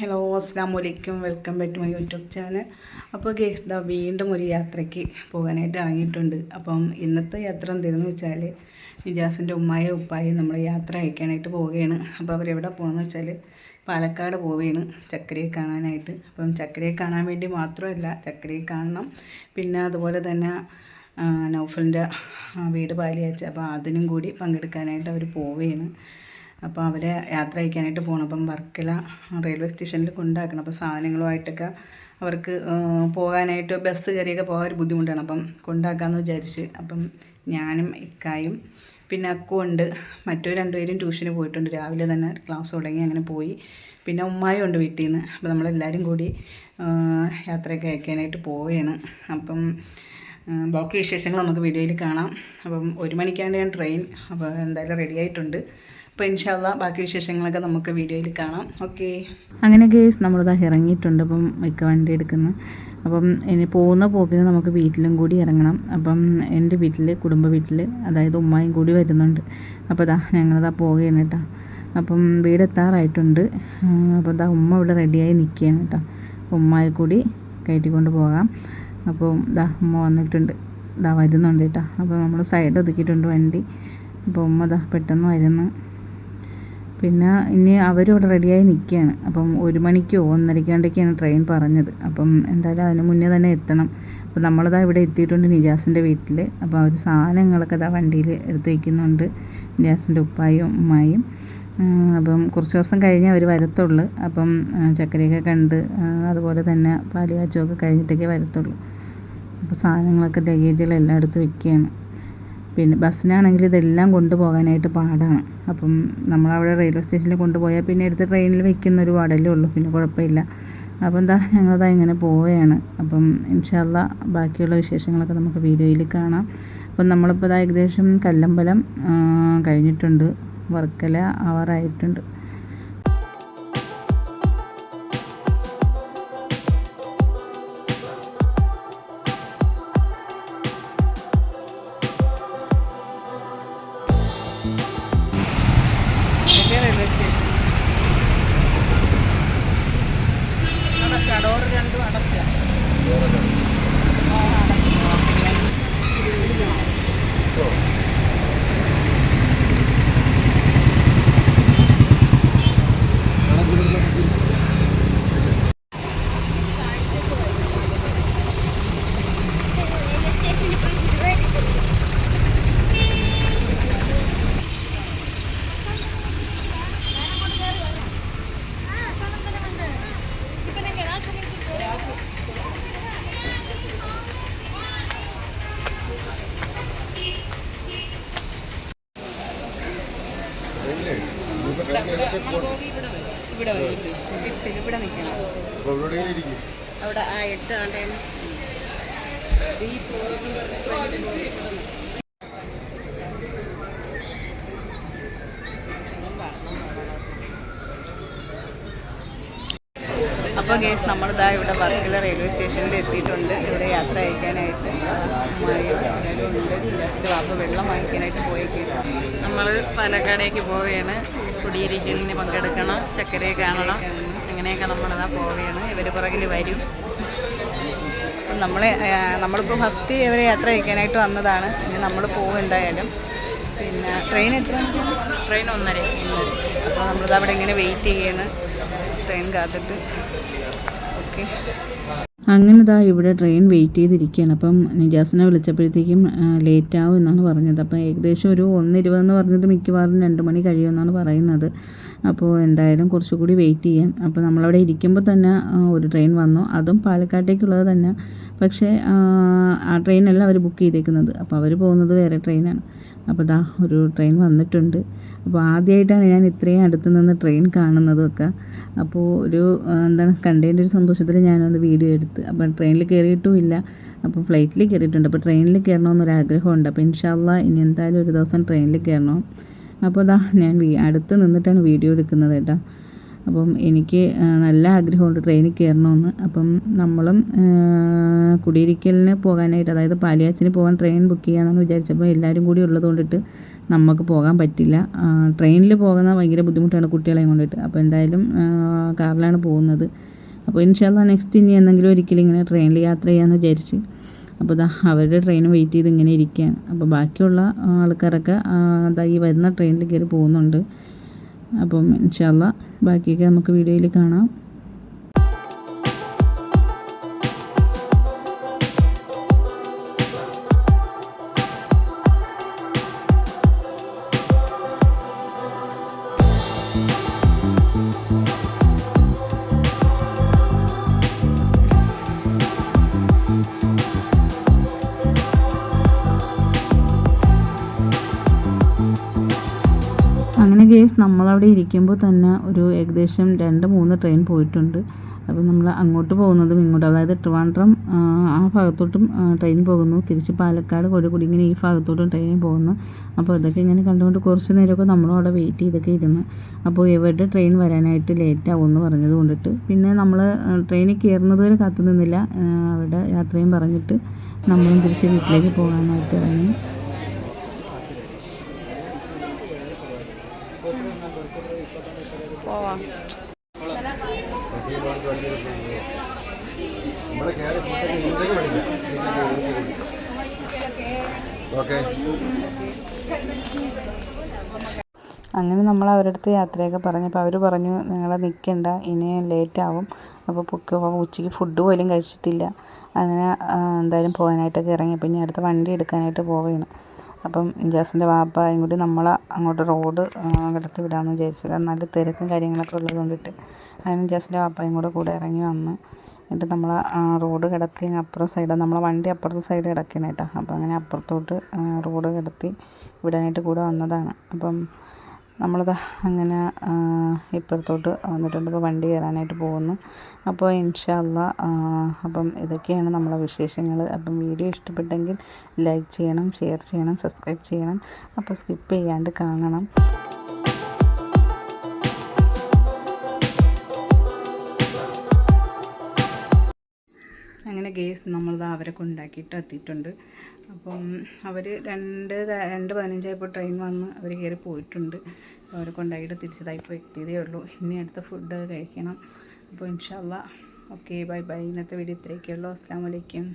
Hello അസ്സാം വലൈക്കും welcome back to my YouTube channel അപ്പോൾ ഗേസ് ദാ വീണ്ടും ഒരു യാത്രയ്ക്ക് പോകാനായിട്ട് ഇറങ്ങിയിട്ടുണ്ട്. അപ്പം ഇന്നത്തെ യാത്ര എന്തെന്ന് വെച്ചാൽ നിജാസിന്റെ ഉമ്മായും ഉപ്പായും നമ്മൾ യാത്ര അയക്കാനായിട്ട് പോവുകയാണ്. അപ്പോൾ അവരെവിടെ പോകണമെന്ന് വെച്ചാൽ പാലക്കാട് പോവുകയാണ് ചക്കരയെ കാണാനായിട്ട്. അപ്പം ചക്കരയെ കാണാൻ വേണ്ടി മാത്രമല്ല ചക്കരയെ കാണണം. പിന്നെ അതുപോലെ തന്നെ നൗഫലിന്റെ വീട് പാലിയാച്ച. അപ്പോൾ അതിനും കൂടി പങ്കെടുക്കാനായിട്ട് അവർ പോവുകയാണ്. അപ്പോൾ അവരെ യാത്ര അയക്കാനായിട്ട് പോകണം അപ്പം വർക്കല റെയിൽവേ സ്റ്റേഷനിൽ കൊണ്ടാക്കണം. അപ്പോൾ സാധനങ്ങളുമായിട്ടൊക്കെ അവർക്ക് പോകാനായിട്ട് ബസ് കയറിയൊക്കെ പോകാൻ ഒരു ബുദ്ധിമുട്ടാണ്. അപ്പം കൊണ്ടാക്കാമെന്ന് വിചാരിച്ച്. അപ്പം ഞാനും ഇക്കായും പിന്നെ അക്കും ഉണ്ട്. മറ്റു രണ്ടുപേരും ട്യൂഷന് പോയിട്ടുണ്ട്. രാവിലെ തന്നെ ക്ലാസ് തുടങ്ങി അങ്ങനെ പോയി. പിന്നെ ഉമ്മായും ഉണ്ട് വീട്ടിൽ നിന്ന് അപ്പോൾ നമ്മളെല്ലാവരും കൂടി യാത്രയൊക്കെ അയക്കാനായിട്ട് പോവുകയാണ്. അപ്പം ബാക്കി വിശേഷങ്ങൾ നമുക്ക് വീഡിയോയിൽ കാണാം. അപ്പം ഒരു മണിക്കാണ് ഞാൻ ട്രെയിൻ. അപ്പോൾ എന്തായാലും റെഡി ആയിട്ടുണ്ട്. അപ്പോൾ ഇൻഷാല്ല ബാക്കി വിശേഷങ്ങളൊക്കെ നമുക്ക് വീഡിയോയിൽ കാണാം. ഓക്കെ. അങ്ങനെ കേസ് നമ്മളിതാ ഇറങ്ങിയിട്ടുണ്ട് അപ്പം മിക്ക വണ്ടി എടുക്കുന്നു. അപ്പം ഇനി പോകുന്ന പോക്കിന് നമുക്ക് വീട്ടിലും കൂടി ഇറങ്ങണം. അപ്പം എന്റെ വീട്ടിൽ കുടുംബ വീട്ടിൽ അതായത് ഉമ്മായും കൂടി വരുന്നുണ്ട്. അപ്പോൾ ഇതാ ഞങ്ങളിതാ പോകുകയാണ് കേട്ടോ. അപ്പം വീടെത്താറായിട്ടുണ്ട് അപ്പോൾ ഇതാ ഉമ്മ ഇവിടെ റെഡിയായി നിൽക്കുകയാണ് കേട്ടോ. ഉമ്മായി കൂടി കയറ്റിക്കൊണ്ട് പോകാം. അപ്പോൾ ഇതാ ഉമ്മ വന്നിട്ടുണ്ട്. ഇതാ വരുന്നുണ്ട് കേട്ടോ. അപ്പോൾ നമ്മൾ സൈഡ് ഒതുക്കിയിട്ടുണ്ട് വണ്ടി. അപ്പോൾ ഉമ്മ ഇതാ പെട്ടെന്ന് വരുന്നു. പിന്നെ ഇനി അവരും ഇവിടെ റെഡിയായി നിൽക്കുകയാണ് അപ്പം ഒരു മണിക്കോ ഒന്നരയ്ക്കാണ്ടൊക്കെയാണ് ട്രെയിൻ പറഞ്ഞത്. അപ്പം എന്തായാലും അതിന് മുന്നേ തന്നെ എത്തണം. അപ്പം നമ്മളിതാ ഇവിടെ എത്തിയിട്ടുണ്ട് നിജാസിന്റെ വീട്ടിൽ അപ്പോൾ അവർ സാധനങ്ങളൊക്കെ ഇതാ വണ്ടിയിൽ എടുത്ത് വയ്ക്കുന്നുണ്ട് നിജാസിന്റെ ഉപ്പായും ഉമ്മായും. അപ്പം കുറച്ച് ദിവസം കഴിഞ്ഞേ അവർ വരത്തുള്ളൂ. അപ്പം ചക്കരയൊക്കെ കണ്ട് അതുപോലെ തന്നെ പാലുകാച്ചമൊക്കെ കഴിഞ്ഞിട്ടൊക്കെ വരത്തുള്ളൂ. അപ്പോൾ സാധനങ്ങളൊക്കെ ലഗേജുകളെല്ലാം എടുത്ത് വെക്കുകയാണ്. പിന്നെ ബസ്സിനാണെങ്കിൽ ഇതെല്ലാം കൊണ്ടുപോകാനായിട്ട് പാടാണ്. അപ്പം നമ്മളവിടെ റെയിൽവേ സ്റ്റേഷനിൽ കൊണ്ടുപോയാൽ പിന്നെ എടുത്ത് ട്രെയിനിൽ വെക്കുന്ന ഒരു പാടല്ലേ ഉള്ളൂ. പിന്നെ കുഴപ്പമില്ല. അപ്പം എന്താ ഞങ്ങളതാ ഇങ്ങനെ പോവുകയാണ്. അപ്പം ഇൻഷാല്ല ബാക്കിയുള്ള വിശേഷങ്ങളൊക്കെ നമുക്ക് വീഡിയോയിൽ കാണാം. അപ്പം നമ്മളിപ്പോൾ ഏകദേശം കല്ലമ്പലം കഴിഞ്ഞിട്ടുണ്ട്. വർക്കല ആവാറായിട്ടുണ്ട് ഇവിടെ വരും. ഇവിടെ നിൽക്കണം. അവിടെ ആ എട്ട് ആണ്ടേ ഈ കേസ് നമ്മളിതാ ഇവിടെ വർക്കല റെയിൽവേ സ്റ്റേഷനിൽ എത്തിയിട്ടുണ്ട്. ഇവിടെ യാത്ര അയക്കാനായിട്ട് എല്ലാവരും ഉണ്ട്. ജസ്റ്റ് വാപ്പ വെള്ളം വാങ്ങിക്കാനായിട്ട് പോയേക്കാണ് നമ്മൾ പാലക്കാടേക്ക് പോവുകയാണ്. കുടിയിരിക്കലിന് പങ്കെടുക്കണം ചക്കരയെ കാണണം അങ്ങനെയൊക്കെ നമ്മളിതാ പോവുകയാണ്. ഇവർ പുറകിൽ വരും. ആ, നമ്മളിപ്പോൾ ഫസ്റ്റ് ഇവരെ യാത്ര അയക്കാനായിട്ട് വന്നതാണ്. ഇനി നമ്മൾ പോകും എന്തായാലും. പിന്നെ ട്രെയിൻ എത്ര ട്രെയിൻ ഒന്നര. അപ്പോൾ നമ്മളിത് അവിടെ ഇങ്ങനെ വെയിറ്റ് ചെയ്യാണ്. ട്രെയിൻ കാത്തിട്ട്. ഓക്കെ അങ്ങനെ ഇതാ ഇവിടെ ട്രെയിൻ വെയിറ്റ് ചെയ്തിരിക്കുകയാണ്. അപ്പം നിജാസിനെ വിളിച്ചപ്പോഴത്തേക്കും ലേറ്റ് ആവും എന്നാണ് പറഞ്ഞത്. അപ്പം ഏകദേശം ഒരു ഒന്ന് ഇരുപതെന്ന് പറഞ്ഞത് മിക്കവാറും രണ്ട് മണി കഴിയുമെന്നാണ് പറയുന്നത്. അപ്പോൾ എന്തായാലും കുറച്ചുകൂടി വെയിറ്റ് ചെയ്യാം. അപ്പോൾ നമ്മളവിടെ ഇരിക്കുമ്പോൾ തന്നെ ഒരു ട്രെയിൻ വന്നു. അതും പാലക്കാട്ടേക്കുള്ളത് തന്നെ. പക്ഷേ ആ, ട്രെയിനല്ല അവർ ബുക്ക് ചെയ്തേക്കുന്നത്. അപ്പോൾ അവർ പോകുന്നത് വേറെ ട്രെയിനാണ് അപ്പോൾ ദാ ഒരു ട്രെയിൻ വന്നിട്ടുണ്ട്. അപ്പോൾ ആദ്യമായിട്ടാണ് ഞാൻ ഇത്രയും അടുത്ത് നിന്ന് ട്രെയിൻ കാണുന്നതൊക്കെ. അപ്പോൾ ഒരു എന്താണ് കണ്ടതിന്റെ ഒരു സന്തോഷത്തിൽ ഞാനൊന്ന് വീഡിയോ എടുത്ത്. അപ്പോൾ ട്രെയിനിൽ കയറിയിട്ടും ഇല്ല അപ്പോൾ ഫ്ലൈറ്റിൽ കയറിയിട്ടുണ്ട്. അപ്പോൾ ട്രെയിനിൽ കയറണമെന്നൊരു ആഗ്രഹമുണ്ട് അപ്പോൾ ഇൻഷാല്ല ഇനി എന്തായാലും ഒരു ദിവസം ട്രെയിനിൽ കയറണം. അപ്പോൾ ഇതാ ഞാൻ അടുത്ത് നിന്നിട്ടാണ് വീഡിയോ എടുക്കുന്നത് കേട്ടോ. അപ്പം എനിക്ക് നല്ല ആഗ്രഹമുണ്ട് ട്രെയിനിൽ കയറണമെന്ന്. അപ്പം നമ്മളും കുടിയിരിക്കലിന് പോകാനായിട്ട് അതായത് പാലിയാച്ചിന് പോകാൻ ട്രെയിൻ ബുക്ക് ചെയ്യാമെന്നാണ് വിചാരിച്ചപ്പോൾ എല്ലാവരും കൂടി ഉള്ളത് കൊണ്ടിട്ട് നമുക്ക് പോകാൻ പറ്റില്ല. ട്രെയിനിൽ പോകുന്ന ഭയങ്കര ബുദ്ധിമുട്ടാണ് കുട്ടികളെ കൊണ്ടിട്ട്. അപ്പോൾ എന്തായാലും കാറിലാണ് പോകുന്നത്. അപ്പോൾ ഇൻഷാല്ല നെക്സ്റ്റ് ഇനി എന്തെങ്കിലും ഒരിക്കലും ഇങ്ങനെ ട്രെയിനിൽ യാത്ര ചെയ്യാമെന്ന് വിചാരിച്ച് അപ്പോൾ ഇതാ അവരുടെ ട്രെയിൻ വെയിറ്റ് ചെയ്ത് ഇങ്ങനെ ഇരിക്കുകയാണ്. അപ്പോൾ ബാക്കിയുള്ള ആൾക്കാരൊക്കെ അതാ ഈ വരുന്ന ട്രെയിനിൽ കയറി പോകുന്നുണ്ട്. അപ്പം ഇൻഷാല്ല ബാക്കിയൊക്കെ നമുക്ക് വീഡിയോയിൽ കാണാം. ഗേസ് നമ്മളവിടെ ഇരിക്കുമ്പോൾ തന്നെ ഒരു ഏകദേശം രണ്ട് മൂന്ന് ട്രെയിൻ പോയിട്ടുണ്ട്. അപ്പോൾ നമ്മൾ അങ്ങോട്ട് പോകുന്നതും ഇങ്ങോട്ട് അതായത് ട്രിവാൻഡ്രം ആ, ഭാഗത്തോട്ടും ട്രെയിൻ പോകുന്നു. തിരിച്ച് പാലക്കാട് കോഴിക്കോട് ഇങ്ങനെ ഈ ഭാഗത്തോട്ടും ട്രെയിൻ പോകുന്നു. അപ്പോൾ ഇതൊക്കെ ഇങ്ങനെ കണ്ടുകൊണ്ട് കുറച്ച് നേരമൊക്കെ നമ്മളും അവിടെ വെയിറ്റ് ചെയ്തൊക്കെ ഇരുന്നു. അപ്പോൾ ഇവരുടെ ട്രെയിൻ വരാനായിട്ട് ലേറ്റ് ആവുമെന്ന് പറഞ്ഞത് കൊണ്ടിട്ട്. പിന്നെ നമ്മൾ ട്രെയിനിൽ കയറുന്നത് വരെ കാത്തു നിന്നില്ല. അവിടെ യാത്രയും പറഞ്ഞിട്ട് നമ്മളും തിരിച്ച് വീട്ടിലേക്ക് പോകാനായിട്ട് ഇറങ്ങി. പോവാം. ഓക്കെ. അങ്ങനെ നമ്മൾ അവരുടെ അടുത്ത് യാത്രയൊക്കെ പറഞ്ഞപ്പോൾ അവർ പറഞ്ഞു നിങ്ങൾ നിൽക്കണ്ട ഇനി ലേറ്റ് ആവും. അപ്പോൾ പൊക്കെ ഉച്ചയ്ക്ക് ഫുഡ് പോലും കഴിച്ചിട്ടില്ല. അങ്ങനെ എന്തായാലും പോകാനായിട്ടൊക്കെ ഇറങ്ങി. പിന്നെ ഇനി അടുത്ത വണ്ടി എടുക്കാനായിട്ട് പോവുകയാണ്. അപ്പം ഇജാസിന്റെ വാപ്പായും കൂടി നമ്മളെ അങ്ങോട്ട് റോഡ് കടത്തി വിടാമെന്ന് വിചാരിച്ചു. കാരണം നല്ല തിരക്കും കാര്യങ്ങളൊക്കെ ഉള്ളത് കൊണ്ടിട്ട് അങ്ങനെ ഇജാസിന്റെ വാപ്പായും കൂടെ കൂടെ ഇറങ്ങി വന്ന് എന്നിട്ട് നമ്മൾ റോഡ് കിടത്തി അപ്പുറം സൈഡ് നമ്മളെ വണ്ടി അപ്പുറത്തെ സൈഡ് കിടക്കണം കേട്ടോ അപ്പോൾ അങ്ങനെ അപ്പുറത്തോട്ട് റോഡ് കിടത്തി വിടാനായിട്ട് കൂടെ വന്നതാണ്. അപ്പം നമ്മളിതാ അങ്ങനെ ഇപ്പുറത്തോട്ട് വന്നിട്ടുണ്ട്. ഇപ്പോൾ വണ്ടി കയറാനായിട്ട് പോകുന്നു. അപ്പോൾ ഇൻഷല്ല അപ്പം ഇതൊക്കെയാണ് നമ്മളെ വിശേഷങ്ങൾ അപ്പം വീഡിയോ ഇഷ്ടപ്പെട്ടെങ്കിൽ ലൈക്ക് ചെയ്യണം ഷെയർ ചെയ്യണം സബ്സ്ക്രൈബ് ചെയ്യണം. അപ്പോൾ സ്കിപ്പ് ചെയ്യാണ്ട് കാണണം. അങ്ങനെ ഗേസ് നമ്മളിത് അവരൊക്കെ ഉണ്ടാക്കിയിട്ട് എത്തിയിട്ടുണ്ട്. അപ്പം അവർ രണ്ട് രണ്ട് പതിനഞ്ചായപ്പോൾ ട്രെയിൻ വന്ന് അവർ കയറി പോയിട്ടുണ്ട്. അവരെ കൊണ്ടായിട്ട് തിരിച്ചതായിപ്പോൾ എത്തിയതേ ഉള്ളൂ. ഇനി അടുത്ത ഫുഡ് കഴിക്കണം. അപ്പോൾ ഇൻഷാല്ല ഓക്കെ ബൈ ബൈ ഇന്നത്തെ വീഡിയോ ഇത്രയൊക്കെ ഉള്ളൂ. അസ്സാം വലൈക്കും